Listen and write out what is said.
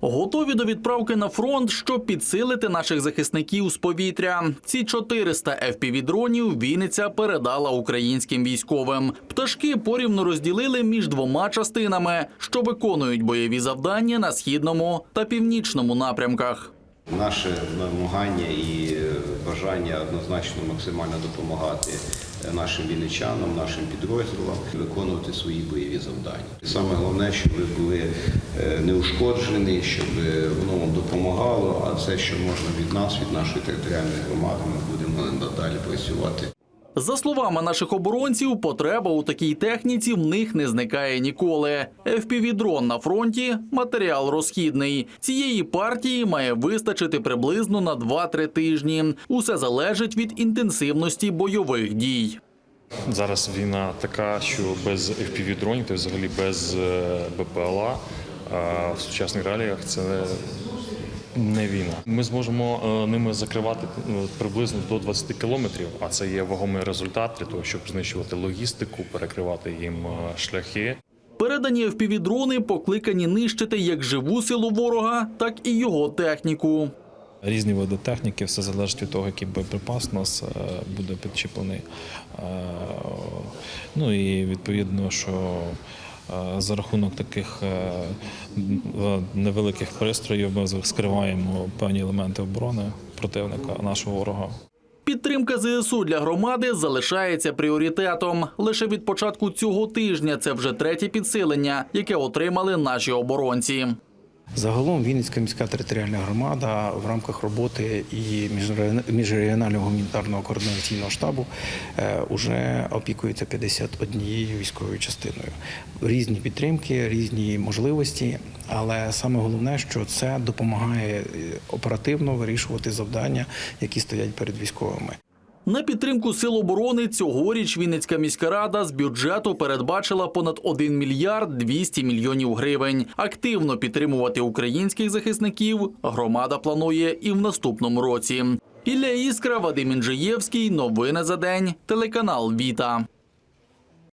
Готові до відправки на фронт, щоб підсилити наших захисників з повітря. Ці 400 FPV-дронів Вінниця передала українським військовим. Пташки порівну розділили між двома частинами, що виконують бойові завдання на східному та північному напрямках. Наше намагання і е, бажання однозначно максимально допомагати е, нашим вінничанам, нашим підрозділам виконувати свої бойові завдання. Саме головне, щоб ви були е, неушкоджені, щоб воно вам допомагало. А все, що можна від нас, від нашої територіальної громади, ми будемо надалі працювати. За словами наших оборонців, потреба у такій техніці в них не зникає ніколи. FPV-дрон на фронті матеріал розхідний. Цієї партії має вистачити приблизно на 2-3 тижні. Усе залежить від інтенсивності бойових дій. Зараз війна така, що без FPV-дронів взагалі без е, БПЛА в сучасних реаліях це не війна. Ми зможемо е, ними закривати е, приблизно до 20 кілометрів, а це є вагомий результат для того, щоб знищувати логістику, перекривати їм е, шляхи. Передані FPV-дрони покликані нищити як живу силу ворога, так і його техніку. Різні види техніки, все залежить від того, який боєприпас у нас буде підчіплений. Ну і відповідно, що за рахунок таких е, невеликих пристроїв ми скриваємо певні елементи оборони противника, нашого ворога. Підтримка ЗСУ для громади залишається пріоритетом. Лише від початку цього тижня це вже третє підсилення, яке отримали наші оборонці. Загалом Вінницька міська територіальна громада в рамках роботи і міжре- міжрегіонального гуманітарного координаційного штабу вже опікується 51 військовою частиною. Різні підтримки, різні можливості, але саме головне, що це допомагає е, оперативно вирішувати завдання, які стоять перед військовими. На підтримку сил оборони цьогоріч Вінницька міська рада з бюджету передбачила понад 1 мільярд 200 мільйонів гривень. Активно підтримувати українських захисників громада планує і в наступному році. Ілля Іскра, Вадим Інжиєвський. Новини за день. Телеканал Віта.